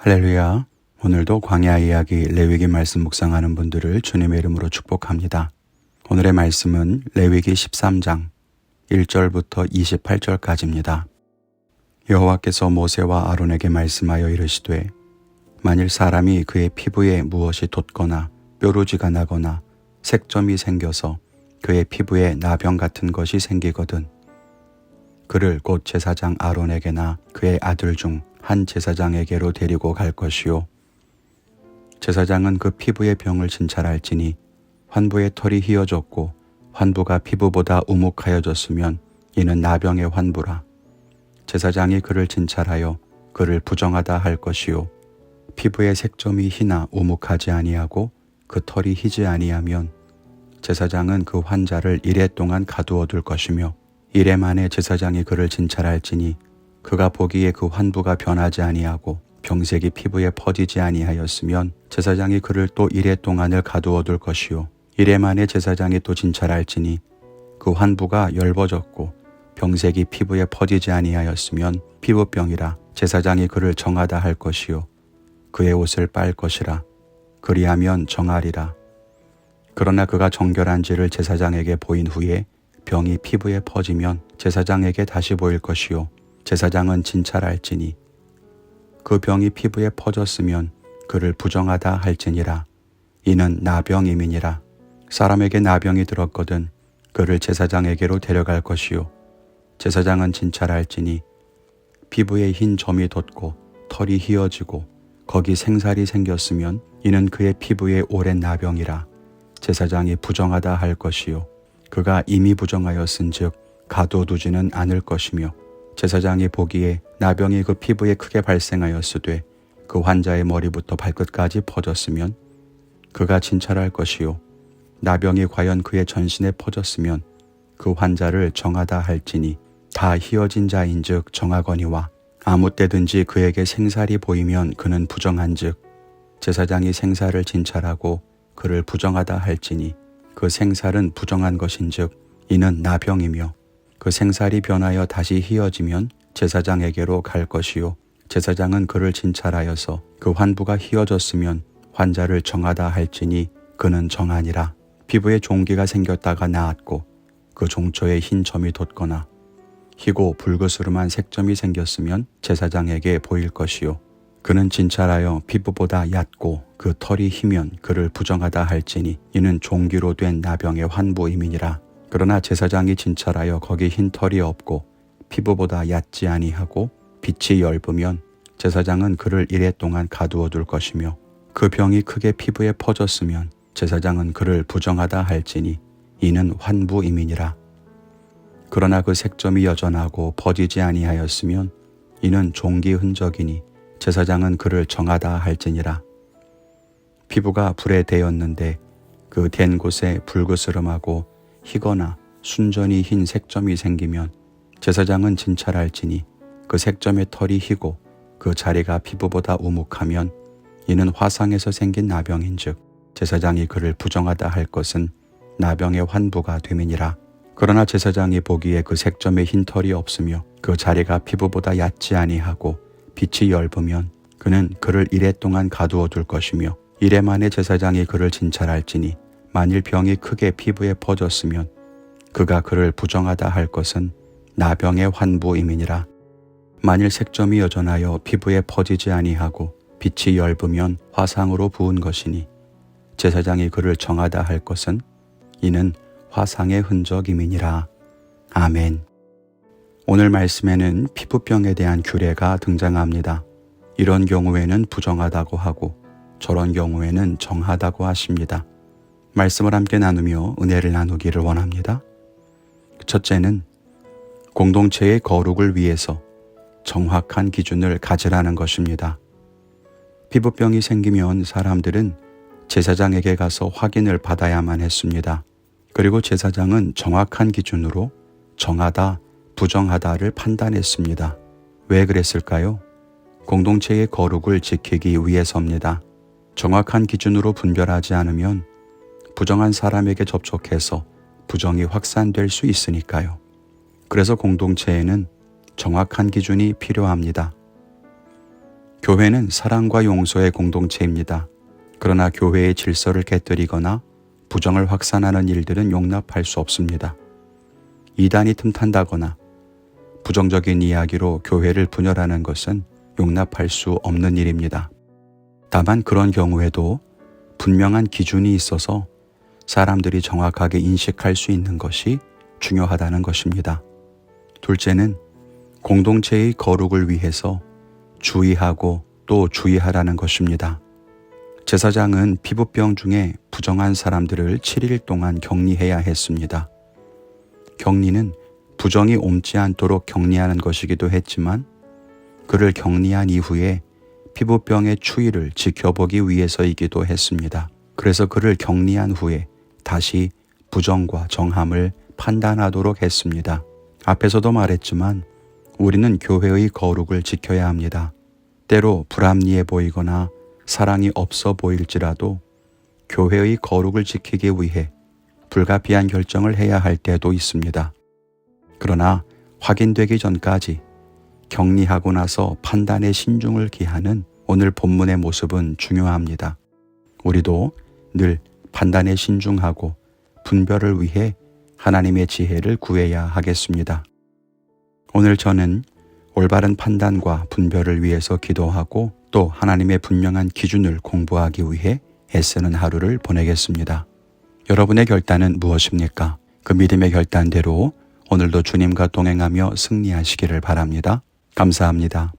할렐루야. 오늘도 광야 이야기 레위기 말씀 묵상하는 분들을 주님의 이름으로 축복합니다. 오늘의 말씀은 레위기 13장 1절부터 28절까지입니다. 여호와께서 모세와 아론에게 말씀하여 이르시되 만일 사람이 그의 피부에 무엇이 돋거나 뾰루지가 나거나 색점이 생겨서 그의 피부에 나병 같은 것이 생기거든 그를 곧 제사장 아론에게나 그의 아들 중 한 제사장에게로 데리고 갈 것이요. 제사장은 그 피부의 병을 진찰할지니 환부의 털이 휘어졌고 환부가 피부보다 우묵하여졌으면 이는 나병의 환부라. 제사장이 그를 진찰하여 그를 부정하다 할 것이요. 피부의 색점이 희나 우묵하지 아니하고 그 털이 희지 아니하면 제사장은 그 환자를 이래 동안 가두어 둘 것이며 이래 만에 제사장이 그를 진찰할지니 그가 보기에 그 환부가 변하지 아니하고 병색이 피부에 퍼지지 아니하였으면 제사장이 그를 또 이래 동안을 가두어 둘 것이요. 이래 만에 제사장이 또 진찰할지니 그 환부가 열버졌고 병색이 피부에 퍼지지 아니하였으면 피부병이라 제사장이 그를 정하다 할 것이요. 그의 옷을 빨 것이라. 그리하면 정하리라. 그러나 그가 정결한지를 제사장에게 보인 후에 병이 피부에 퍼지면 제사장에게 다시 보일 것이요 제사장은 진찰할지니 그 병이 피부에 퍼졌으면 그를 부정하다 할지니라. 이는 나병임이니라. 사람에게 나병이 들었거든 그를 제사장에게로 데려갈 것이요. 제사장은 진찰할지니 피부에 흰 점이 돋고 털이 휘어지고 거기 생살이 생겼으면 이는 그의 피부에 오랜 나병이라. 제사장이 부정하다 할 것이요. 그가 이미 부정하였은즉 가둬두지는 않을 것이며 제사장이 보기에 나병이 그 피부에 크게 발생하였으되 그 환자의 머리부터 발끝까지 퍼졌으면 그가 진찰할 것이요. 나병이 과연 그의 전신에 퍼졌으면 그 환자를 정하다 할지니 다 희어진 자인즉 정하거니와 아무 때든지 그에게 생살이 보이면 그는 부정한즉 제사장이 생살을 진찰하고 그를 부정하다 할지니 그 생살은 부정한 것인즉 이는 나병이며 그 생살이 변하여 다시 희어지면 제사장에게로 갈 것이요. 제사장은 그를 진찰하여서 그 환부가 희어졌으면 환자를 정하다 할지니 그는 정하니라. 피부에 종기가 생겼다가 나았고 그 종초에 흰 점이 돋거나 희고 붉으스름한 색점이 생겼으면 제사장에게 보일 것이요. 그는 진찰하여 피부보다 얕고 그 털이 희면 그를 부정하다 할지니 이는 종기로 된 나병의 환부임이니라 그러나 제사장이 진찰하여 거기 흰 털이 없고 피부보다 얕지 아니하고 빛이 엷으면 제사장은 그를 이래 동안 가두어 둘 것이며 그 병이 크게 피부에 퍼졌으면 제사장은 그를 부정하다 할지니 이는 환부임이니라. 그러나 그 색점이 여전하고 퍼지지 아니하였으면 이는 종기 흔적이니 제사장은 그를 정하다 할지니라. 피부가 불에 대었는데 그 된 곳에 붉으스름하고 희거나 순전히 흰 색점이 생기면 제사장은 진찰할지니 그 색점의 털이 희고 그 자리가 피부보다 우묵하면 이는 화상에서 생긴 나병인즉 제사장이 그를 부정하다 할 것은 나병의 환부가 됨이니라. 그러나 제사장이 보기에 그 색점에 흰 털이 없으며 그 자리가 피부보다 얕지 아니하고 빛이 엷으면 그는 그를 이래 동안 가두어 둘 것이며 이래 만에 제사장이 그를 진찰할지니 만일 병이 크게 피부에 퍼졌으면 그가 그를 부정하다 할 것은 나병의 환부임이니라 만일 색점이 여전하여 피부에 퍼지지 아니하고 빛이 엷으면 화상으로 부은 것이니 제사장이 그를 정하다 할 것은 이는 화상의 흔적임이니라. 아멘. 오늘 말씀에는 피부병에 대한 규례가 등장합니다. 이런 경우에는 부정하다고 하고 저런 경우에는 정하다고 하십니다. 말씀을 함께 나누며 은혜를 나누기를 원합니다. 첫째는 공동체의 거룩을 위해서 정확한 기준을 가지라는 것입니다. 피부병이 생기면 사람들은 제사장에게 가서 확인을 받아야만 했습니다. 그리고 제사장은 정확한 기준으로 정하다, 부정하다를 판단했습니다. 왜 그랬을까요? 공동체의 거룩을 지키기 위해서입니다. 정확한 기준으로 분별하지 않으면 부정한 사람에게 접촉해서 부정이 확산될 수 있으니까요. 그래서 공동체에는 정확한 기준이 필요합니다. 교회는 사랑과 용서의 공동체입니다. 그러나 교회의 질서를 깨뜨리거나 부정을 확산하는 일들은 용납할 수 없습니다. 이단이 틈탄다거나 부정적인 이야기로 교회를 분열하는 것은 용납할 수 없는 일입니다. 다만 그런 경우에도 분명한 기준이 있어서 사람들이 정확하게 인식할 수 있는 것이 중요하다는 것입니다. 둘째는 공동체의 거룩을 위해서 주의하고 또 주의하라는 것입니다. 제사장은 피부병 중에 부정한 사람들을 7일 동안 격리해야 했습니다. 격리는 부정이 옮지 않도록 격리하는 것이기도 했지만 그를 격리한 이후에 피부병의 추이를 지켜보기 위해서이기도 했습니다. 그래서 그를 격리한 후에 다시 부정과 정함을 판단하도록 했습니다. 앞에서도 말했지만 우리는 교회의 거룩을 지켜야 합니다. 때로 불합리해 보이거나 사랑이 없어 보일지라도 교회의 거룩을 지키기 위해 불가피한 결정을 해야 할 때도 있습니다. 그러나 확인되기 전까지 격리하고 나서 판단에 신중을 기하는 오늘 본문의 모습은 중요합니다. 우리도 늘 판단에 신중하고 분별을 위해 하나님의 지혜를 구해야 하겠습니다. 오늘 저는 올바른 판단과 분별을 위해서 기도하고 또 하나님의 분명한 기준을 공부하기 위해 애쓰는 하루를 보내겠습니다. 여러분의 결단은 무엇입니까? 그 믿음의 결단대로 오늘도 주님과 동행하며 승리하시기를 바랍니다. 감사합니다.